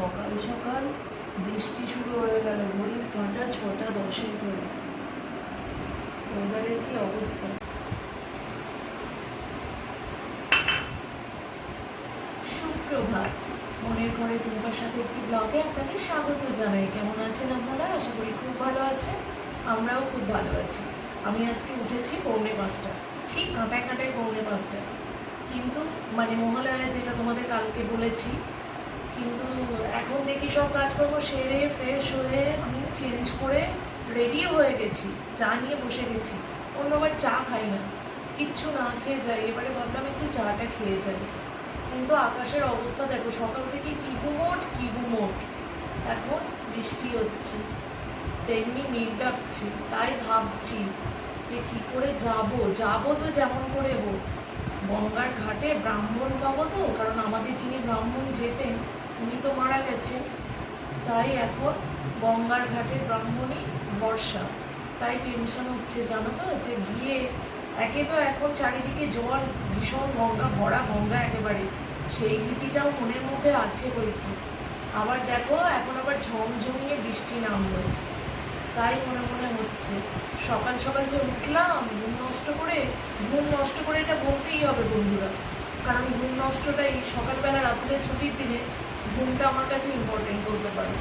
সকাল সকাল বৃষ্টি শুরু হয়ে গেল। ওই ঘণ্টা ছটা দশের করে ওয়েদারের কি অবস্থা? সুপ্রভাত। মনের ঘরে তোমার সাথে একটি ব্লগে আপনাদের স্বাগত জানাই। কেমন আছেন আপনারা? আশা করি খুব ভালো আছেন। আমরাও খুব ভালো আছি। আমি আজকে উঠেছি পৌনে পাঁচটা ঠিক কাঁটায় কাঁটায় পৌনে পাঁচটা কিন্তু মানে মহালয়া যেটা তোমাদের কালকে বলেছি কিন্তু এখন দেখি সব কাজকর্ম সেরে ফ্রেশ হয়ে আমি চেঞ্জ করে রেডিও হয়ে গেছি, চা নিয়ে বসে গেছি। অন্যবার চা খাই না, কিচ্ছু না খেয়ে যাই, এবারে ভাবলাম একটু চাটা খেয়ে যাই। কিন্তু আকাশের অবস্থা দেখো, সকাল থেকে কি গুমোট কি গুমোট এখন বৃষ্টি হচ্ছে, তেমনি মেঘ ডাকছি, তাই ভাবছি যে কি করে যাব যাব তো যেমন করে হোক। গঙ্গার ঘাটে ব্রাহ্মণ পাবো তো, কারণ আমাদের যিনি ব্রাহ্মণ যেতেন উনি তো মারা গেছেন। তাই এখন গঙ্গার ঘাটে ব্রাহ্মণই ভরসা। তাই টেনশন হচ্ছে, জানো তো? যে গিয়ে একে তো এখন চারিদিকে জল, ভীষণ গঙ্গা, ভরা গঙ্গা একেবারে। সেই ভীতিটাও মনের মধ্যে আছে বইকি আবার দেখো, এখন আবার ঝমঝমিয়ে বৃষ্টি নামলো। তাই মনে মনে হচ্ছে, সকাল সকাল যে উঠলাম, ঘুম নষ্ট করে, ঘুম নষ্ট করে এটা বলতেই হবে বন্ধুরা। কারণ ঘুম নষ্টটাই সকালবেলা রাত্রে ছুটির দিনে ঘুমটা আমার কাছে ইম্পর্টেন্ট বলতে পারো।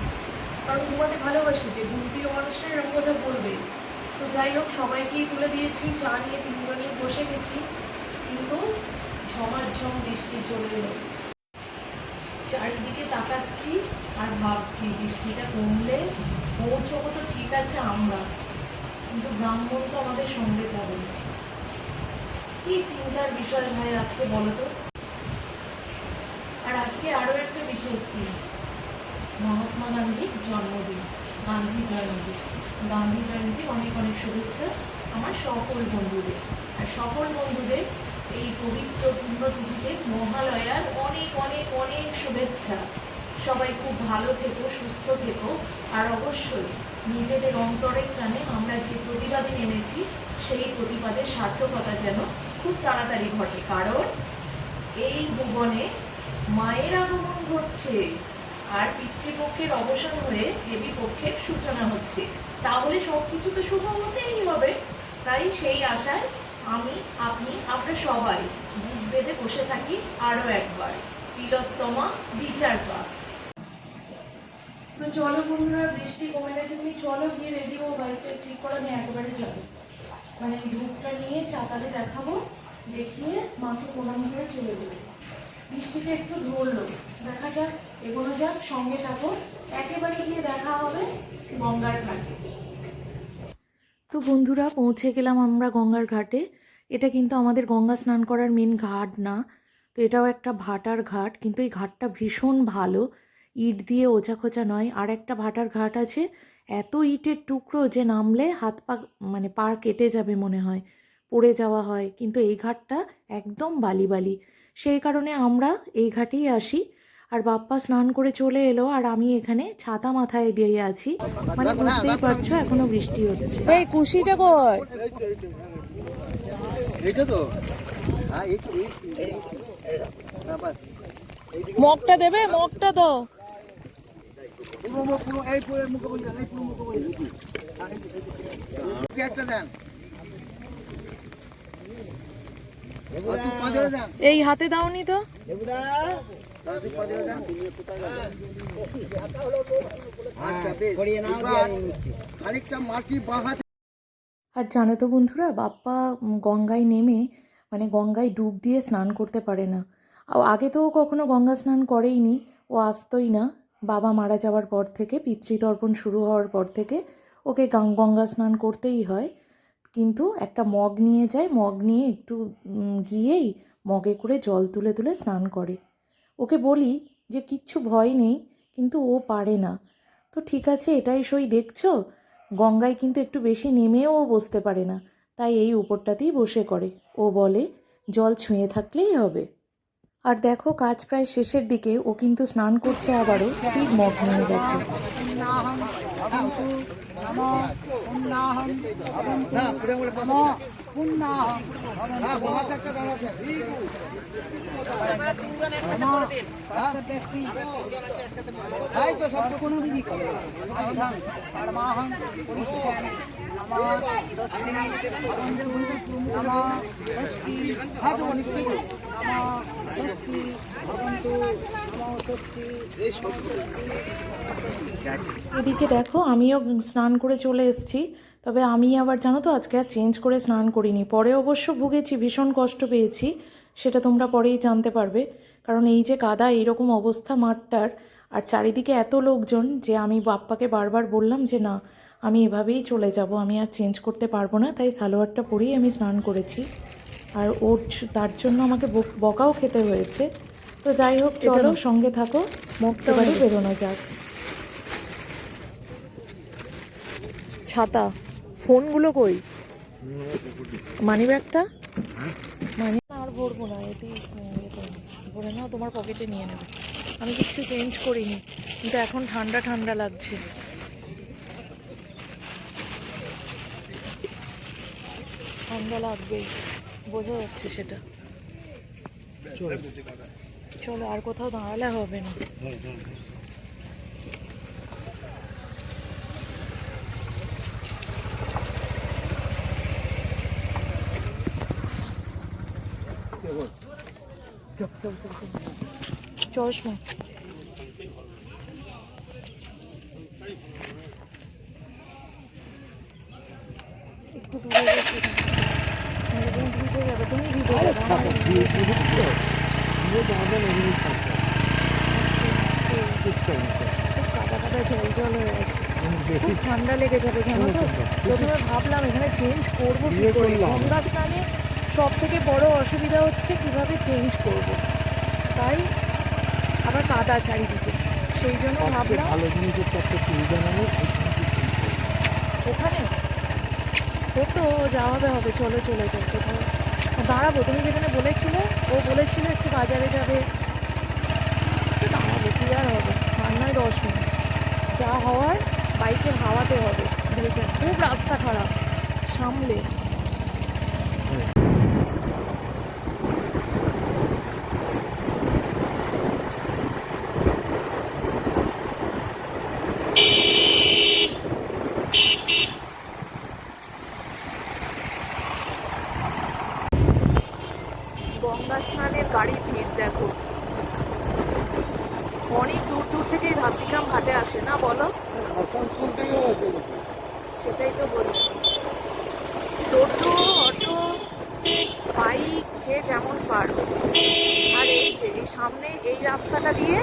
কারণ ঘুমাতে ভালোবাসি যে, ঘুম প্রিয় মানুষের এরকম কথা বলবে। তো যাই হোক, সবাইকেই তুলে দিয়েছি, চা নিয়ে, তিনজন নিয়ে বসে গেছি। কিন্তু ঝমাঝম বৃষ্টি চলে এলো। চারিদিকে তাকাচ্ছি আর ভাবছি, বৃষ্টিটা কমলে পৌঁছবো তো ঠিক আছে আমরা। কিন্তু ব্রাহ্মণ তো আমাদের সঙ্গে যাবে। কি চিন্তার বিষয় ভাই আজকে বলো তো? আর আজকে আরও একটা বিশেষ দিন মহাত্মা গান্ধীর জন্মদিন, গান্ধী জয়ন্তী। গান্ধী জয়ন্তী অনেক অনেক শুভেচ্ছা আমার সকল বন্ধুদের। আর সকল বন্ধুদের এই পবিত্র পুণ্যতিথিতে মহালয়ার অনেক অনেক অনেক শুভেচ্ছা। সবাই খুব ভালো থেকো, সুস্থ থেকো। আর অবশ্যই নিজেদের অন্তরের কানে আমরা যে প্রতিবাদে নেমেছি, সেই প্রতিবাদের সার্থকতা যেন খুব তাড়াতাড়ি ঘটে। কারণ এই ভুবনে মায়ের আগমন ঘটছে আর পিতৃপক্ষের অবসান হয়ে দেবী পক্ষের সূচনা হচ্ছে। তাহলে সবকিছু তো শুভ হতেই হবে। তাই সেই আশায় আমি, আপনি, আমরা সবাই বুক বেঁধে বসে থাকি আরও একবার। তিলোত্তমা, বিচার পাক তো চলো বন্ধুরা, বৃষ্টি কমে গেছে। তুমি চলো গিয়ে রেডি হো বাড়িতে ঠিক করে আমি একেবারে যাব। মানে ধূপটা নিয়ে চাতালে দেখাবো, দেখিয়ে মাকে প্রণাম করে চলে যাব। বৃষ্টিটা একটু ধরলো। দেখা যাক, এগোনো যাক, সঙ্গে থাকো। একেবারে গিয়ে দেখা হবে গঙ্গার ঘাটে। তো বন্ধুরা, পৌঁছে গেলাম আমরা গঙ্গার ঘাটে। এটা কিন্তু আমাদের গঙ্গা স্নান করার মেন ঘাট না। তো এটাও একটা ভাটার ঘাট, কিন্তু এই ঘাটটা ভীষণ ভালো। ইট দিয়ে ওচা খোচা নয়। আর একটা ভাটার ঘাট আছে, এত ইটের টুকরো যে নামলে হাত পা মানে পা কেটে যাবে মনে হয়, পড়ে যাওয়া হয়। কিন্তু এই ঘাটটা একদম বালি বালি। সেই কারণে আমরা এই ঘাটেই আসি। আর বাপ্পা স্নান করে চলে এলো আর আমি এখানে ছাতা মাথায় দিয়ে আছি। মানে বুঝতেই পারছ এখনও বৃষ্টি হচ্ছে। এই কুশিটা কই? এইটা তো। মগটা দেবে? মগটা তো পুরো পুরো এই পুরো মুখ বন্ধ এই পুরো মুখ বন্ধ একটা দেন আর তুই পাঁচরে দেন এই হাতে দাওনি তো। আর জানো তো বন্ধুরা, বাপ্পা গঙ্গায় নেমে মানে গঙ্গায় ডুব দিয়ে স্নান করতে পারে না। আগে তো ও কখনো গঙ্গা স্নান করেইনি, ও আসতোই না। বাবা মারা যাওয়ার পর থেকে, পিতৃতর্পণ শুরু হওয়ার পর থেকে ওকে গঙ্গা স্নান করতেই হয়। কিন্তু একটা মগ নিয়ে যায়, মগ নিয়ে একটু গিয়েই মগে করে জল তুলে তুলে স্নান করে। ওকে বলি যে, কিচ্ছু ভয় নেই, কিন্তু ও পারে না। তো ঠিক আছে, এটাই সই দেখছ? গঙ্গায় কিন্তু একটু বেশি নেমেও ও বসতে পারে না, তাই এই উপরটাতেই বসে করে। ও বলে, জল ছুঁয়ে থাকলেই হবে। আর দেখো, কাজ প্রায় শেষের দিকে ও কিন্তু স্নান করছে আবারও, ঠিক মগ নিয়ে গেছে। বাঁহাতে একটা দাঁড়াতে তাই তো সব কোনো দিনই করে আহং পরমাহং পরিষ্কার। নমঃ স্বস্তি নমঃ স্বস্তি হাত নিশ্চয় নমঃ এদিকে দেখো, আমিও স্নান করে চলে এসেছি। তবে আমি আবার জানো তো, আজকে আর চেঞ্জ করে স্নান করিনি। পরে অবশ্য ভুগেছি, ভীষণ কষ্ট পেয়েছি, সেটা তোমরা পরেই জানতে পারবে। কারণ এই যে কাদা, এইরকম অবস্থা মাঠটার। আর চারিদিকে এত লোকজন যে আমি বাপ্পাকে বারবার বললাম যে, না, আমি এভাবেই চলে যাব, আমি আর চেঞ্জ করতে পারব না। তাই সালোয়ারটা পরেই আমি স্নান করেছি। আর ওর তার জন্য আমাকে বক- বকাও খেতে হয়েছে। তো যাই হোক চলো সঙ্গে থাকো মুখটা বাড়ি বেরোনো যাক। ছাতা ফোনগুলো কই? মানি ব্যাগটা মানি আর ভরবো না এটি ভরে নাও তোমার পকেটে নিয়ে নেবে। আমি কিচ্ছু চেঞ্জ করিনি কিন্তু এখন ঠান্ডা ঠান্ডা লাগছে। ঠান্ডা লাগবেই বোঝা যাচ্ছে সেটা। চলো আর কোথাও দাঁড়ালে হবে না। চশমা। একটু দূরে রেখে দাও। নাহলে তুমি ভিজে যাবে তুমি ভিজে যাবে কাদা কাদা জল জল হয়ে আছে খুব ঠান্ডা লেগে যাবে জানো তো? প্রথমে ভাবলাম এখানে চেঞ্জ করব কি করে? গঙ্গা স্নানে সব থেকে বড় অসুবিধা হচ্ছে কীভাবে চেঞ্জ করব। তাই আবার কাদা চারিদিকে। সেই জন্য ভাবলাম ভালো জিনিসের একটা সুবিধা নেই ওখানে ও তো যাওয়াবে হবে চলো চলে যাও কোথাও। দাঁড়াবো, তুমি যেখানে বলেছিলে, ও বলেছিল একটু বাজারে যাবে। দাঁড়াবো কী আর হবে? রান্নায় দশ মিনিট। যা হওয়ার, বাইকের হাওয়াতে হবে। খুব রাস্তা খারাপ। সামলে। গঙ্গা স্নানের গাড়ির ভিড়, দেখো। অনেক দূর দূর থেকে ধাত্রিগ্রাম ঘাটে আসে না, বলো? সেটাই তো বলছি। টোটো, অটো, বাইক, যে যেমন পারো আর এই যে, এই সামনে এই রাস্তাটা দিয়ে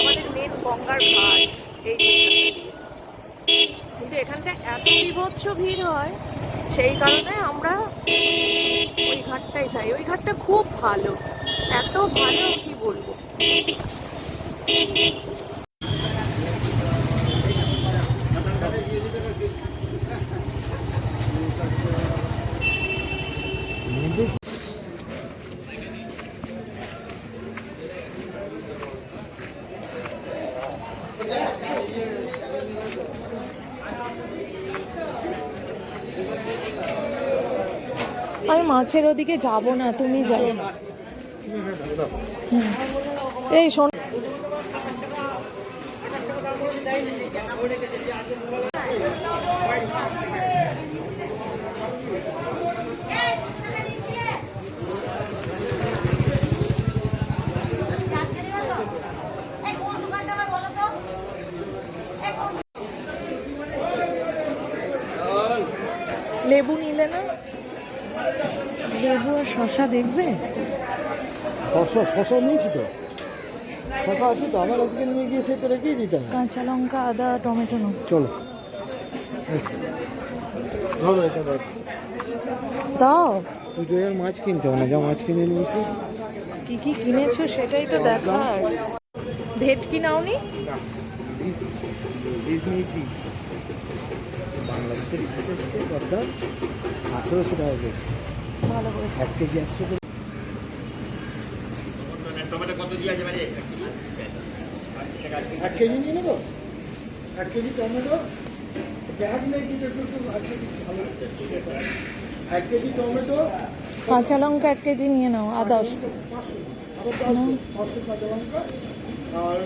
আমাদের মেন গঙ্গার ঘাট, এই কিন্তু এখানটা এত বিভৎস ভিড় হয়, সেই কারণে আমরা ওই ঘাটটাই যাই ওই ঘাটটা খুব ভালো। এত ভালো কি বলব? মাছের ওদিকে যাব না তুমি যাও। এই শোন। লেবু নিলে না? লেবু শশা দেখবে? শশা শশা নিয়েছি তো। শশা আছে তো আমার আজকে নিয়ে গিয়ে সে তো রেখেই দিতে হবে। কাঁচা লঙ্কা আদা টমেটো নাও চলো। ধরো এটা ধরো। দাও। মাছ কিনতে হবে না যা মাছ কিনে নিয়েছি কি কি কিনেছো সেটাই তো দেখার। ভেটকি নাওনি? নিয়েছি। বাংলাদেশের হচ্ছে কতটা আঠেরোশো টাকা ভালো করেছ। এক কেজি একশো করে এক কেজি নিয়ে নেব? এক কেজি টমেটো? ব্যাগ নেই কিন্তু একটু একটু আছে ভালো। এক কেজি টমেটো? কাঁচা লঙ্কা এক কেজি নিয়ে নাও আদা পাঁচশো আবার পাঁচশো কাঁচা লঙ্কা। আর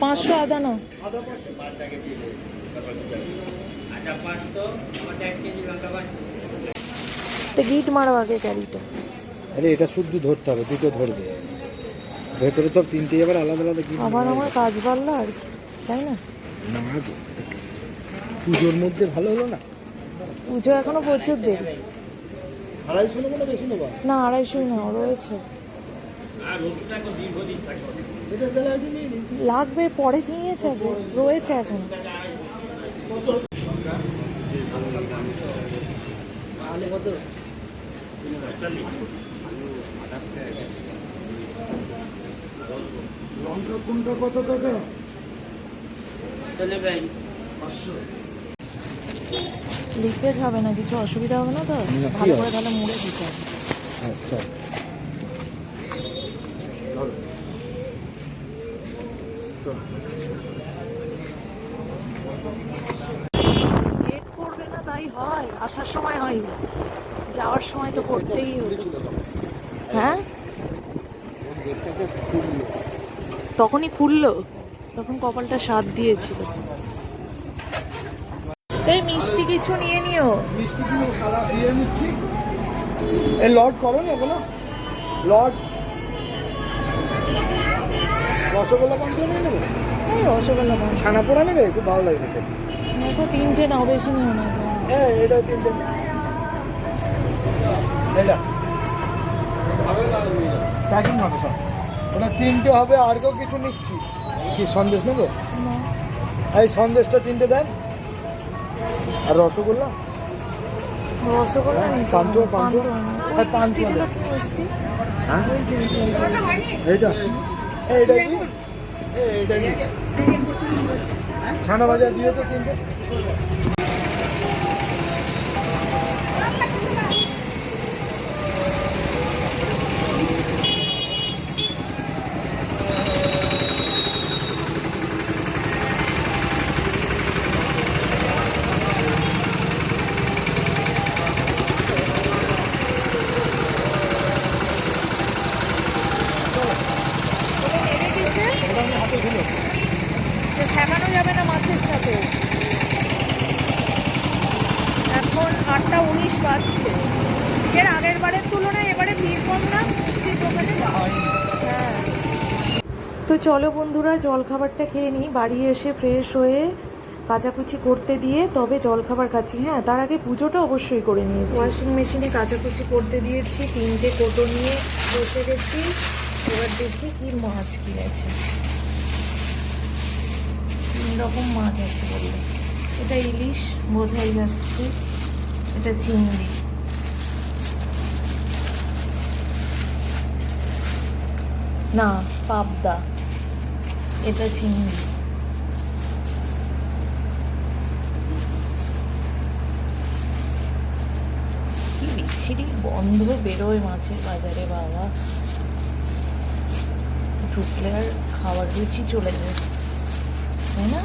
পাঁচশো আদা নাও। আদা পাঁচশো। আটা পাঁচশো আমার এক কেজি লঙ্কা পাঁচশো। তো গিট মারো আগে ক্যারিটা আরে এটা শুদ্ধ ধরতে হবে দুটো ধরবে। ভেতরে তো তিনটে আবার আলাদা আলাদা কি আবার আমার কাজ বাড়লো আর তাই না? না গো। পুজোর মধ্যে ভালো হলো না? পুজো এখনও প্রচুর দেরি। আড়াইশো নেব না বেশি নেব? না আড়াইশোই না রয়েছে। লাগবে পরে নিয়ে যাব রয়েছে এখন। আলু কত? লঙ্কা কোনটা কত টাকা? পাঁচশো। লিকেজ হবে না কিছু অসুবিধা হবে না তো? ভালো করে তাহলে মুড়ে দিতে হবে। আচ্ছা। হয় আসার সময় হয় না যাওয়ার সময় তো করতেই হতো। হ্যাঁ? তখনই খুললো তখন কপালটা স্বাদ দিয়েছিল। এই মিষ্টি কিছু নিয়ে নিও। মিষ্টি খালা দিয়ে নিচ্ছি। এই লট করো না এগুলো। লট। রসগোল্লা পান্তুয়া নিয়ে নেবে? এই রসগোল্লা পান ছানা পোড়া নেবে? খুব ভালো লাগে খেতে। দেখো তিনটে নাও বেশি নিও না হ্যাঁ এটা তিনটে এটা প্যাকিং হবে ওটা তিনটে হবে আর কেউ কিছু নিচ্ছি কি সন্দেশ নেব এই সন্দেশটা তিনটে দেন আর রসগোল্লা রসগোল্লা নিতে পান্তুয়া। পান্তুয়া। ওই পান্তুয়া হ্যাঁ এইটা এইটা কি এই, এইটা কি ছানা বাজার দিয়ে তো তিনটে নেড়ে দিছে ওটা আমি হাতে ছিল যে ঠেকানো যাবে না মাছের সাথে আটটা উনিশ বাজছে। এর আগের বারের তুলনায় এবারে ভিড় কম না মিষ্টির দোকানে হ্যাঁ। তো চলো বন্ধুরা জলখাবারটা খেয়ে নিই। বাড়ি এসে ফ্রেশ হয়ে কাচাকুচি করতে দিয়ে তবে জলখাবার খাচ্ছি। হ্যাঁ তার আগে পুজোটা অবশ্যই করে নিয়েছি। ওয়াশিং মেশিনে কাচাকুচি করতে দিয়েছি তিনটে কোটো নিয়ে বসে গেছি। এবার দেখি কি মাছ কিনেছে। তিন রকম মাছ আছে বলল এটা ইলিশ বোঝাই যাচ্ছে। এটা চিংড়ি না, পাবদা। এটা চিংড়ি কি বিচ্ছিরি গন্ধ বেরোয় মাছের বাজারে, বাবা। ঢুকলে আর খাওয়ার রুচি চলে যায়, তাই না?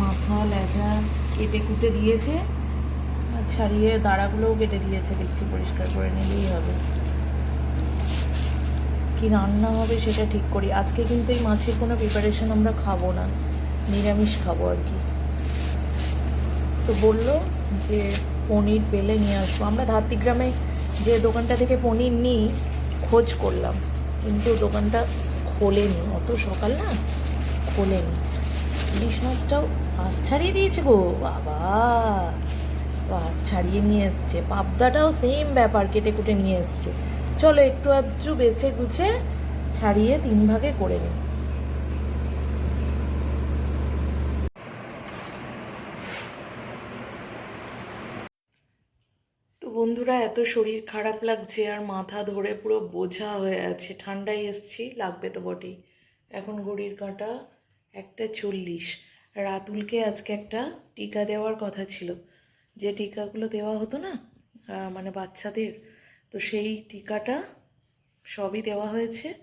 মাথা, লেজা কেটে কুটে দিয়েছে। আর ছাড়িয়ে দাঁড়াগুলোও কেটে দিয়েছে, দেখছি পরিষ্কার করে নিলেই হবে। কি রান্না হবে সেটা ঠিক করি। আজকে কিন্তু এই মাছের কোনো প্রিপারেশন আমরা খাব না। নিরামিষ খাব আর কি। তো বলল যে পনির পেলে নিয়ে আসব। আমরা ধাত্রিগ্রামে যে দোকানটা থেকে পনির নিই, খোঁজ করলাম। কিন্তু দোকানটা খোলেনি। অত সকাল না, খোলেনি। ইলিশ মাছটাও আঁশ ছাড়িয়ে দিয়েছে গো, বাবা। আঁশ ছাড়িয়ে নিয়ে এসছে। পাবদাটাও সেম ব্যাপার কেটে কুটে নিয়ে এসছে। চলো একটু আধটু বেছে গুছে ছাড়িয়ে তিন ভাগে করে নিই বন্ধুরা, এত শরীর খারাপ লাগছে আর মাথা ধরে পুরো বোঝা হয়ে আছে। ঠান্ডায় এসছি, লাগবে তো বটেই। এখন ঘড়ির কাঁটা একটা চল্লিশ। রাতুলকে আজকে একটা টিকা দেওয়ার কথা ছিল। যে টিকাগুলো দেওয়া হতো না মানে বাচ্চাদের, তো সেই টিকাটা সবই দেওয়া হয়েছে।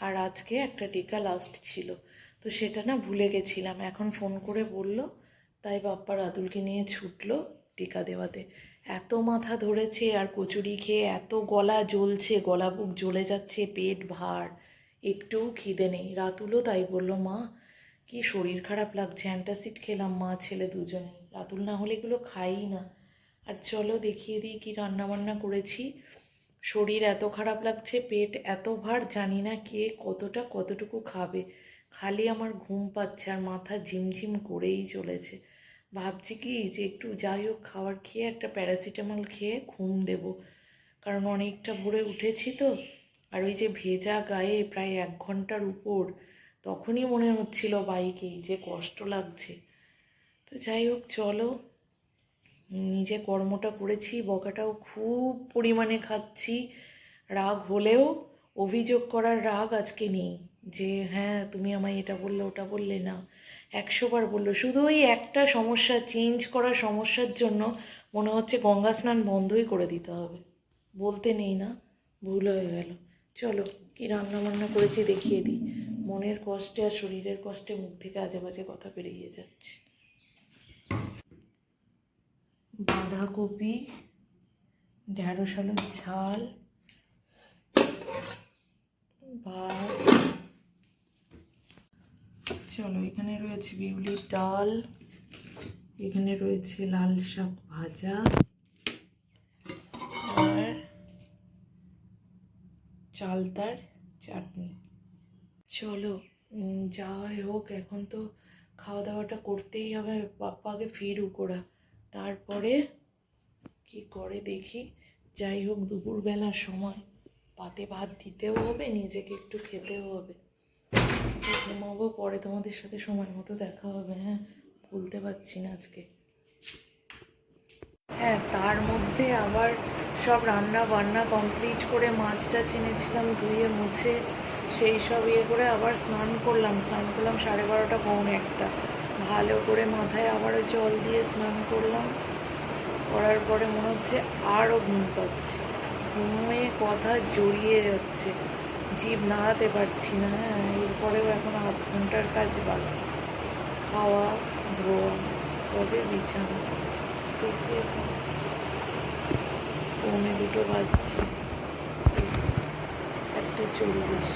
আর আজকে একটা টিকা লাস্ট ছিল। তো সেটা না ভুলে গেছিলাম। এখন ফোন করে বলল, তাই বাপ্পা রাতুলকে নিয়ে ছুটলো টিকা দেওয়াতে। এত মাথা ধরেছে আর কচুরি খেয়ে এত গলা জ্বলছে, গলা বুক জ্বলে যাচ্ছে, পেট ভার, একটুও খিদে নেই। রাতুলও তাই বলল, মা কি শরীর খারাপ লাগছে অ্যান্টাসিড খেলাম মা, ছেলে দুজনে রাতুল না হলে এগুলো খাই না। আর চলো দেখিয়ে দিই কি রান্না বান্না করেছি। শরীর এত খারাপ লাগছে, পেট এত ভার, জানি না কে কতটা কতটুকু খাবে। খালি আমার ঘুম পাচ্ছে আর মাথা ঝিমঝিম করেই চলেছে। ভাবছি কি যে একটু যাই হোক, খাবার খেয়ে একটা প্যারাসিটামল খেয়ে ঘুম দেব। কারণ অনেকটা ভোরে উঠেছি তো। আর ওই যে ভেজা গায়ে প্রায় এক ঘণ্টার উপর তখনই মনে হচ্ছিল বাইকেই যে কষ্ট লাগছে। তো যাই হোক, চলো। নিজে কর্মটা করেছি, বকাটাও খুব পরিমাণে খাচ্ছি। রাগ হলেও অভিযোগ করার রাগ আজকে নেই যে হ্যাঁ তুমি আমায় এটা বললে, ওটা বললে না। একশোবার বলল। শুধু ওই একটা সমস্যা, চেঞ্জ করার সমস্যার জন্য মনে হচ্ছে গঙ্গা স্নান বন্ধই করে দিতে হবে। বলতে নেই না, ভুল হয়ে গেল। চলো, কি রান্না বান্না করেছি দেখিয়ে দিই। মনের কষ্টে আর শরীরের কষ্টে মুখ থেকে আজে বাজে কথা বেরিয়ে যাচ্ছে। বাঁধাকপি, ঢেঁড়স, আলুর ঝাল, ভাত। চলো, এখানে রয়েছে বিউলির ডাল, এখানে রয়েছে লাল শাক ভাজা, আর চালতার চাটনি। চলো যাই হোক, এখন তো খাওয়া দাওয়াটা করতেই হবে। বাপ্পা আগে ফিরুক ওরা। তারপরে কি করে দেখি। যাই হোক দুপুরবেলার সময়। পাতে ভাত দিতেও হবে, নিজেকে একটু খেতেও হবে। ঘুমাবো পরে তোমাদের সাথে সময় মতো দেখা হবে হ্যাঁ? বলতে পারছি না আজকে। হ্যাঁ তার মধ্যে আবার সব রান্না বান্না কমপ্লিট করে মাছটা চিনেছিলাম ধুয়ে মুছে, সেই সব ইয়ে করে আবার স্নান করলাম। স্নান করলাম সাড়ে বারোটা, পৌনে একটা। ভালো করে মাথায় আবারও জল দিয়ে স্নান করলাম। করার পরে মনে হচ্ছে আরও ঘুম পাচ্ছে। ঘুমিয়ে কথা জড়িয়ে যাচ্ছে। জীব নাড়াতে পারছি না হ্যাঁ এরপরেও এখন আধ ঘণ্টার কাজ বাকি। খাওয়া, ধোয়া, তবে বিছানা। দেখি পৌনে দুটো বাজছে। একটা চল্লিশ।